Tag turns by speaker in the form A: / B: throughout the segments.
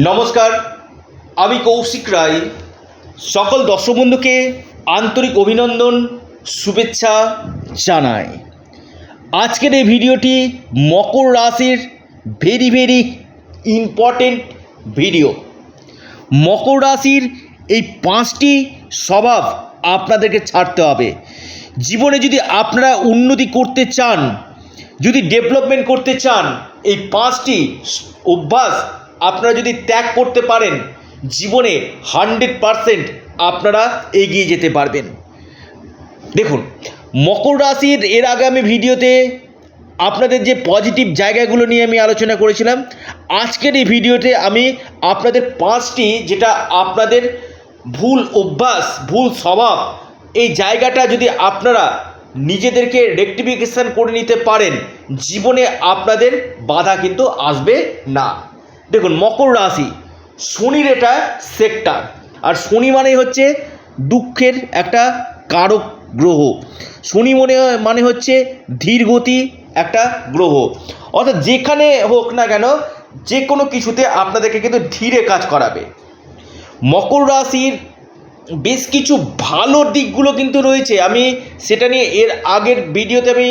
A: নমস্কার, আমি কৌশিক রায়। সকল দর্শক বন্ধুকে আন্তরিক অভিনন্দন, শুভেচ্ছা জানাই। আজকের এই ভিডিওটি মকর রাশির ভেরি ভেরি ইম্পর্টেন্ট ভিডিও মকর রাশির এই পাঁচটি স্বভাব আপনাদেরকে ছাড়তে হবে। জীবনে যদি আপনারা উন্নতি করতে চান, যদি ডেভেলপমেন্ট করতে চান, এই পাঁচটি অভ্যাস আপনারা যদি ত্যাগ করতে পারেন, জীবনে হান্ড্রেড পারসেন্ট আপনারা এগিয়ে যেতে পারবেন। দেখুন, মকর রাশির এর আগে আমি ভিডিওতে আপনাদের যে পজিটিভ জায়গাগুলো নিয়ে আমি আলোচনা করেছিলাম, আজকের এই ভিডিওতে আমি আপনাদের পাঁচটি যেটা আপনাদের ভুল অভ্যাস, ভুল স্বভাব, এই জায়গাটা যদি আপনারা নিজেদেরকে রেকটিফিকেশান করে নিতে পারেন, জীবনে আপনাদের বাধা কিন্তু আসবে না। দেখুন, মকর রাশি, শনির এটা সেক্টর আর শনি মানে হচ্ছে দুঃখের একটা কারক গ্রহ। শনি মনে মানে হচ্ছে ধীর গতি একটা গ্রহ। অর্থাৎ যেখানে হোক না কেন যে কোনো কিছুতে আপনাদেরকে কিন্তু ধীরে কাজ করাবে। মকর রাশির বেশ কিছু ভালো দিকগুলো কিন্তু রয়েছে। আমি সেটা নিয়ে এর আগের ভিডিওতে আমি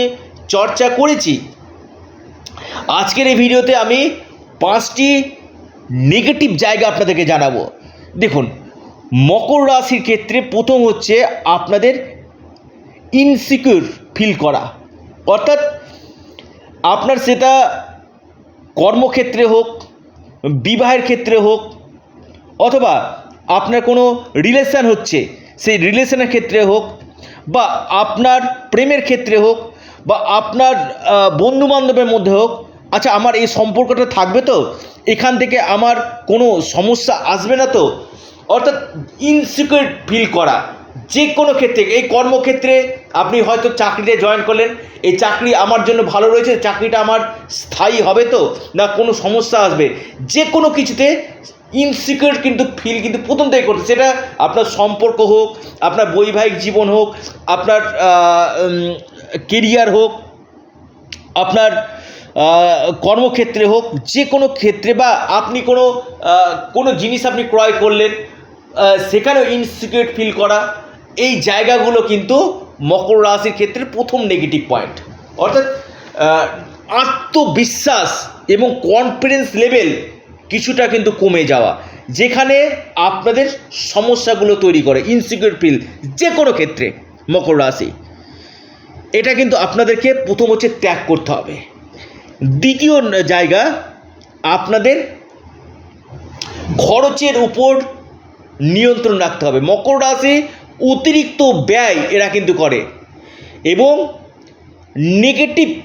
A: চর্চা করেছি। আজকের এই ভিডিওতে আমি পাঁচটি নেগেটিভ জায়গা আপনাদেরকে জানাব। দেখুন, মকর রাশির ক্ষেত্রে প্রথম হচ্ছে আপনাদের ইনসিকিউর ফিল করা। অর্থাৎ আপনার সেটা কর্মক্ষেত্রে হোক, বিবাহের ক্ষেত্রে হোক, অথবা আপনার কোনো রিলেশান হচ্ছে, সেই রিলেশনের ক্ষেত্রে হোক, বা আপনার প্রেমের ক্ষেত্রে হোক, বা আপনার বন্ধু বান্ধবের মধ্যে হোক আচ্ছা আমার এই সম্পর্কটা থাকবে তো? এখান থেকে আমার কোনো সমস্যা আসবে না তো? অর্থাৎ ইনসিকিউর ফিল করা, যে কোনো ক্ষেত্রে, এই কর্মক্ষেত্রে আপনি হয়তো চাকরিতে জয়েন করলেন, এই চাকরি আমার জন্য ভালো রয়েছে, চাকরিটা আমার স্থায়ী হবে তো? না কোনো সমস্যা আসবে? যে কোনো কিছুতে ইনসিকিউর কিন্তু ফিল কিন্তু প্রথম থেকে করতে, সেটা আপনার সম্পর্ক হোক, আপনার বৈবাহিক জীবন হোক, আপনার কেরিয়ার হোক, আপনার কর্মক্ষেত্রে হোক, যে কোনো ক্ষেত্রে বা আপনি কোনো কোনো জিনিস আপনি ক্রয় করলেন সেখানেও ইনসিকিউর ফিল করা, এই জায়গাগুলো কিন্তু মকর রাশির ক্ষেত্রে প্রথম নেগেটিভ পয়েন্ট অর্থাৎ আত্মবিশ্বাস এবং কনফিডেন্স লেভেল কিছুটা কিন্তু কমে যাওয়া, যেখানে আপনাদের সমস্যাগুলো তৈরি করে ইনসিকিউর ফিল যে কোনো ক্ষেত্রে মকর রাশি। এটা কিন্তু আপনাদেরকে প্রথম হচ্ছে ত্যাগ করতে হবে। দ্বিতীয় জায়গা আপনাদের খরচের উপর নিয়ন্ত্রণ রাখতে হবে। মকর রাশি অতিরিক্ত ব্যয় এরা কিন্তু করে এবং নেগেটিভ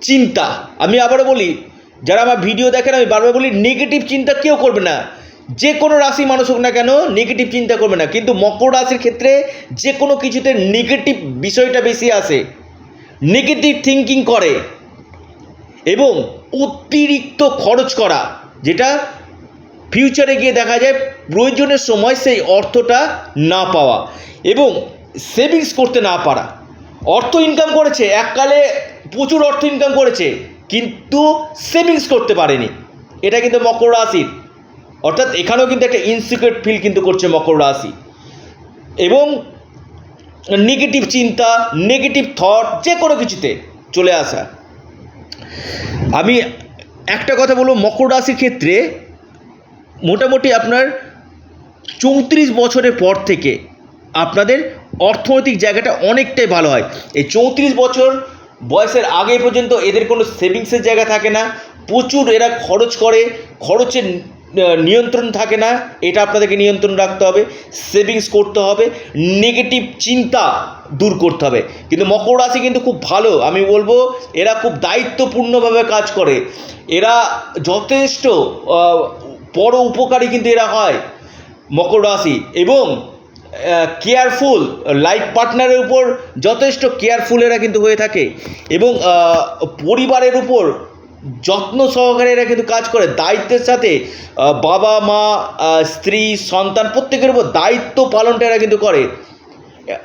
A: চিন্তা। আমি আবারও বলি, যারা আমার ভিডিও দেখেন, আমি বারবার বলি নেগেটিভ চিন্তা কেউ করবে না। যে কোনো রাশি মানুষ হোক না কেন নেগেটিভ চিন্তা করবে না। কিন্তু মকর রাশির ক্ষেত্রে যে কোনো কিছুতে নেগেটিভ বিষয়টা বেশি আসে। নেগেটিভ থিঙ্কিং করে। এবং অতিরিক্ত খরচ করা, যেটা ফিউচারে গিয়ে দেখা যায় প্রয়োজনের সময় সেই অর্থটা না পাওয়া এবং সেভিংস করতে না পারা। অর্থ ইনকাম করেছে, এককালে প্রচুর অর্থ ইনকাম করেছে, কিন্তু সেভিংস করতে পারেনি। এটা কিন্তু মকর রাশির। অর্থাৎ এখানেও কিন্তু একটা ইনসিকিউর ফিল কিন্তু করছে মকর রাশি। এবং নেগেটিভ চিন্তা নেগেটিভ থট যে কোনো কিছুতে চলে আসা। আমি একটা কথা বলব, মকর রাশির ক্ষেত্রে মোটামুটি আপনার চৌত্রিশ বছরের পর থেকে আপনাদের অর্থনৈতিক জায়গাটা অনেকটাই ভালো হয়। এই চৌত্রিশ বছর বয়সের আগে পর্যন্ত এদের কোনো সেভিংসের জায়গা থাকে না। প্রচুর এরা খরচ করে, খরচের নিয়ন্ত্রণ থাকে না, এটা আপনাদেরকে নিয়ন্ত্রণ রাখতে হবে সেভিংস করতে হবে নেগেটিভ চিন্তা দূর করতে হবে। কিন্তু মকর রাশি কিন্তু খুব ভালো, আমি বলব এরা খুব দায়িত্বপূর্ণভাবে কাজ করে। এরা যথেষ্ট বড় উপকারী কিন্তু এরা হয় মকর রাশি। এবং কেয়ারফুল লাইফ পার্টনারের উপর যথেষ্ট কেয়ারফুল এরা কিন্তু হয়ে থাকে। এবং পরিবারের উপর যত্ন সহকারে এরা কিন্তু কাজ করে। দায়িত্বের সাথে বাবা, মা স্ত্রী, সন্তান প্রত্যেকের উপর দায়িত্ব পালনটা এরা কিন্তু করে।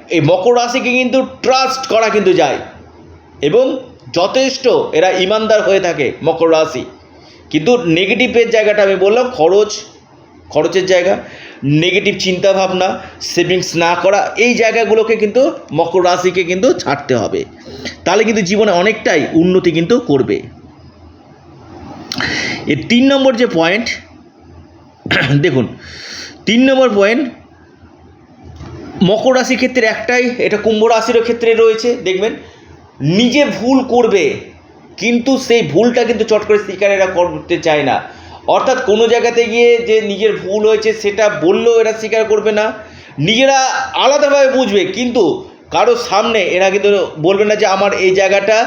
A: এই মকর রাশিকে কিন্তু ট্রাস্ট করা কিন্তু যায়। এবং যথেষ্ট এরা ইমানদার হয়ে থাকে মকর রাশি। কিন্তু নেগেটিভের জায়গাটা আমি বললাম, খরচ, খরচের জায়গা। নেগেটিভ চিন্তা ভাবনা সেভিংস না করা, এই জায়গাগুলোকে কিন্তু মকর রাশিকে কিন্তু ছাড়তে হবে। তাহলে কিন্তু জীবনে অনেকটাই উন্নতি কিন্তু করবে। এর তিন নম্বর যে পয়েন্ট দেখুন, তিন নম্বর পয়েন্ট মকর রাশির ক্ষেত্রে একটাই, এটা কুম্ভ রাশিরও ক্ষেত্রে রয়েছে, দেখবেন, নিজে ভুল করবে, কিন্তু সেই ভুলটা কিন্তু চট করে স্বীকার এরা করতে চায় না। অর্থাৎ কোনো জায়গাতে গিয়ে যে নিজের ভুল হয়েছে সেটা বললেও এরা স্বীকার করবে না, নিজেরা আলাদাভাবে বুঝবে, কিন্তু কারও সামনে এরা কিন্তু বলবে না যে আমার এই জায়গাটা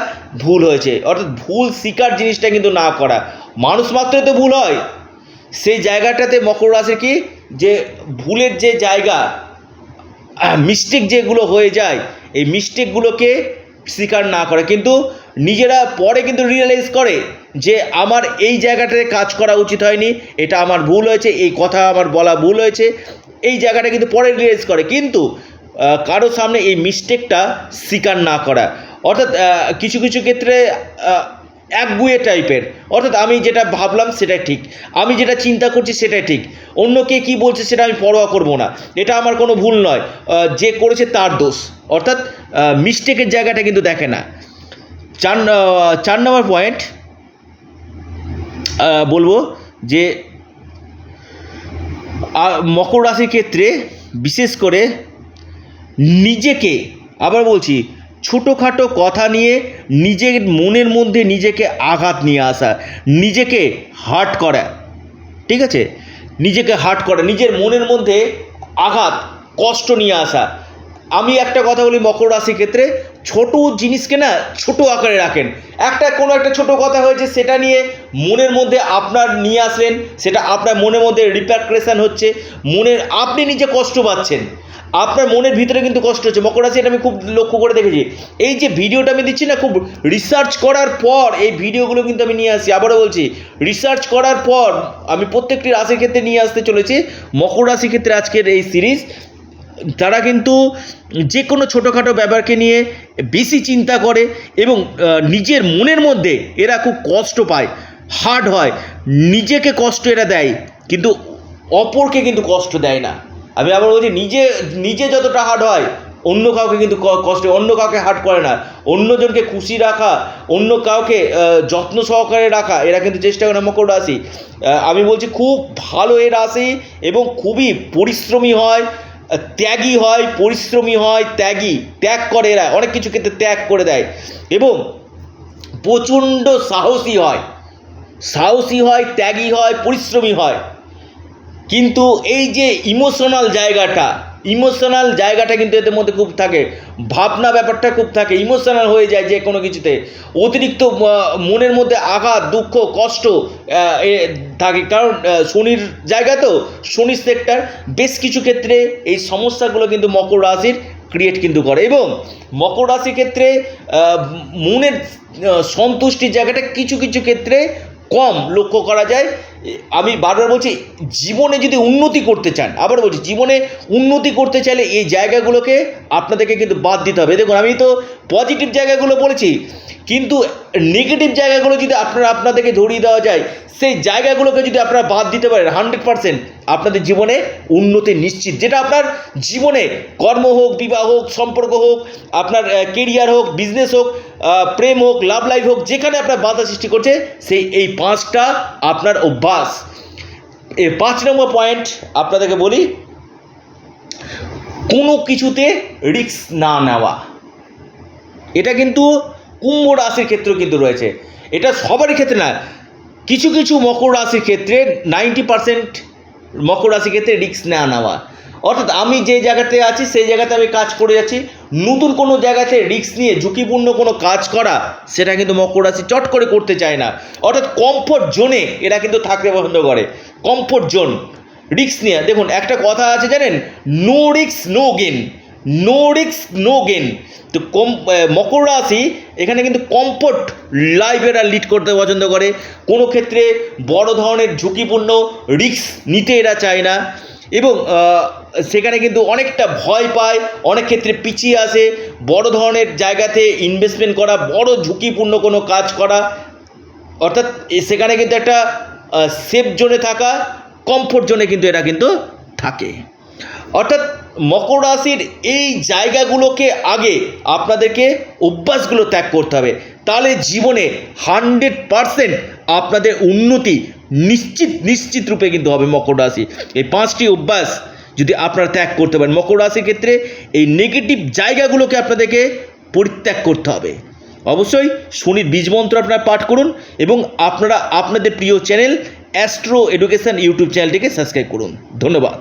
A: ভুল হয়েছে। অর্থাৎ ভুল স্বীকার জিনিসটা কিন্তু না করা। মানুষ মাত্রই তো ভুল হয়। সেই জায়গাটাতে মকর রাশির কি? যে ভুলের যে জায়গা মিস্টেক যেগুলো হয়ে যায়, এই মিস্টেকগুলোকে স্বীকার না করে। কিন্তু নিজেরা পরে কিন্তু রিয়েলাইজ করে যে আমার এই জায়গাটাতে কাজ করা উচিত হয়নি, এটা আমার ভুল হয়েছে, এই কথা আমার বলা ভুল হয়েছে, এই জায়গাটা কিন্তু পরে রিয়েলাইজ করে। কিন্তু কারও সামনে এই মিস্টেকটা স্বীকার না করা। অর্থাৎ কিছু কিছু ক্ষেত্রে একগুয়ে টাইপের অর্থাৎ আমি যেটা ভাবলাম সেটাই ঠিক। আমি যেটা চিন্তা করছি সেটাই ঠিক। অন্য কে কী বলছে সেটা আমি পরোয়া করব না। এটা আমার কোনো ভুল নয়। যে করেছে তার দোষ। অর্থাৎ মিস্টেকের জায়গাটা কিন্তু দেখে না। চার চার নম্বর পয়েন্ট বলব যে মকর রাশির ক্ষেত্রে বিশেষ করে নিজেকে, আবার বলছি ছোটোখাটো কথা নিয়ে নিজের মনের মধ্যে নিজেকে আঘাত নিয়ে আসা, নিজেকে হার্ট করা, ঠিক আছে? নিজেকে হার্ট করা, নিজের মনের মধ্যে আঘাত, কষ্ট নিয়ে আসা। আমি একটা কথা বলি মকর রাশির ক্ষেত্রে ছোট জিনিসকে না ছোট আকারে রাখেন। একটা কোনো একটা ছোট কথা হয়েছে, সেটা নিয়ে মনের মধ্যে আপনার নিয়ে আসলেন, সেটা আপনার মনের মধ্যে রিপার্ক্রেশন হচ্ছে, মনের, আপনি নিজে কষ্ট পাচ্ছেন। আপনার মনের ভিতরে কিন্তু কষ্ট হচ্ছে। মকর রাশি এটা আমি খুব লক্ষ্য করে দেখেছি। এই যে ভিডিওটা আমি দিচ্ছি না, খুব রিসার্চ করার পর এই ভিডিওগুলো কিন্তু আমি নিয়ে আসি আবারও বলছি রিসার্চ করার পর আমি প্রত্যেকটি রাশির ক্ষেত্রে নিয়ে আসতে চলেছি। মকর রাশির ক্ষেত্রে আজকের এই সিরিজ তারা কিন্তু যে কোনো ছোটোখাটো ব্যাপারকে নিয়ে বেশি চিন্তা করে এবং নিজের মনের মধ্যে এরা খুব কষ্ট পায় হার্ড হয়। নিজেকে কষ্ট এরা দেয়, কিন্তু অপরকে কিন্তু কষ্ট দেয় না। আমি আবার বলছি, নিজে নিজে যতটা হার্ড হয়, অন্য কাউকে কিন্তু কষ্ট, অন্য কাউকে হার্ট করে না। অন্যজনকে খুশি রাখা, অন্য কাউকে যত্ন সহকারে রাখা, এরা কিন্তু চেষ্টা করে মকর রাশি। আমি বলছি, খুব ভালো এ রাশি এবং খুবই পরিশ্রমী হয় ত্যাগী হয়, পরিশ্রমী হয়, ত্যাগী, ত্যাগ করে এরা, অনেক কিছু ক্ষেত্রে ত্যাগ করে দেয়। এবং প্রচণ্ড সাহসী হয়। সাহসী হয়, ত্যাগী হয়, পরিশ্রমী হয়। কিন্তু এই যে ইমোশনাল জায়গাটা ইমোশনাল জায়গাটা কিন্তু এদের মধ্যে খুব থাকে। ভাবনা ব্যাপারটা খুব থাকে, ইমোশনাল হয়ে যায় যে কোনো কিছুতে। অতিরিক্ত মনের মধ্যে আঘাত, দুঃখ, কষ্ট থাকে। কারণ শনির জায়গা তো শনির সেক্টর বেশ কিছু ক্ষেত্রে এই সমস্যাগুলো কিন্তু মকর রাশির ক্রিয়েট কিন্তু করে। এবং মকর রাশির ক্ষেত্রে মনের সন্তুষ্টির জায়গাটা কিছু কিছু ক্ষেত্রে কম লক্ষ্য করা যায়। আমি বারবার বলছি, জীবনে যদি উন্নতি করতে চান, আবার বলছি, জীবনে উন্নতি করতে চাইলে এই জায়গাগুলোকে আপনাদেরকে কিন্তু বাদ দিতে হবে। দেখুন, আমি তো পজিটিভ জায়গাগুলো বলেছি, কিন্তু নেগেটিভ জায়গাগুলো যদি আপনারা আপনাদেরকে ধরিয়ে দেওয়া যায়, সেই জায়গাগুলোকে যদি আপনারা বাদ দিতে পারেন হান্ড্রেড পারসেন্ট আপনাদের জীবনে উন্নতি নিশ্চিত। যেটা আপনার জীবনে কর্ম হোক, বিবাহ হোক, সম্পর্ক হোক, আপনার কেরিয়ার হোক বিজনেস হোক প্রেম হোক লাভ লাইফ হোক, যেখানে আপনার বাধা সৃষ্টি করছে, সেই এই পাঁচটা আপনার অভ্যাস। এই পাঁচ নম্বর পয়েন্ট আপনাদেরকে বলি, কোনো কিছুতে রিস্ক না নেওয়া। এটা কিন্তু কুম্ভ রাশির ক্ষেত্রেও কিন্তু রয়েছে। এটা সবারই ক্ষেত্রে না, কিছু কিছু মকর রাশির ক্ষেত্রে নাইনটি পার্সেন্ট মকর রাশির ক্ষেত্রে রিক্স না নেওয়া। অর্থাৎ আমি যে জায়গাতে আছি, সেই জায়গাতে আমি কাজ করে যাচ্ছি। নতুন কোনো জায়গাতে রিক্স নিয়ে ঝুঁকিপূর্ণ কোনো কাজ করা, সেটা কিন্তু মকর রাশি চট করে করতে চায় না। অর্থাৎ কমফোর্ট জোনে এরা কিন্তু থাকতে পছন্দ করে। কমফোর্ট জোন রিস্ক নিয়ে। দেখুন, একটা কথা আছে জানেন নো রিক্স no gain no risk no gain তো কম মকর রাশি এখানে কিন্তু কমফোর্ট লাইফ এরা লিড করতে পছন্দ করে। কোনো ক্ষেত্রে বড় ধরনের ঝুঁকিপূর্ণ রিস্ক নিতে এরা চায় না। এবং সেখানে কিন্তু অনেকটা ভয় পায়, অনেক ক্ষেত্রে পিছিয়ে আসে। বড় ধরনের জায়গাতে ইনভেস্টমেন্ট করা, বড় ঝুঁকিপূর্ণ কোনো কাজ করা। অর্থাৎ সেখানে কিন্তু একটা সেফ জোনে থাকা কমফোর্ট জোনে কিন্তু এরা কিন্তু থাকে। অর্থাৎ মকর রাশির এই জায়গাগুলোকে আগে আপনাদেরকে অভ্যাসগুলো ত্যাগ করতে হবে। তাহলে জীবনে হান্ড্রেড পারসেন্ট আপনাদের উন্নতি নিশ্চিত নিশ্চিত রূপে কিন্তু হবে মকর রাশি। এই পাঁচটি অভ্যাস যদি আপনারা ত্যাগ করতে পারেন, মকর রাশির ক্ষেত্রে এই নেগেটিভ জায়গাগুলোকে আপনাদেরকে পরিত্যাগ করতে হবে। অবশ্যই শনির বীজ মন্ত্র আপনারা পাঠ করুন এবং আপনারা, আপনাদের প্রিয় চ্যানেল অ্যাস্ট্রো এডুকেশন ইউটিউব চ্যানেলটিকে সাবস্ক্রাইব করুন। ধন্যবাদ।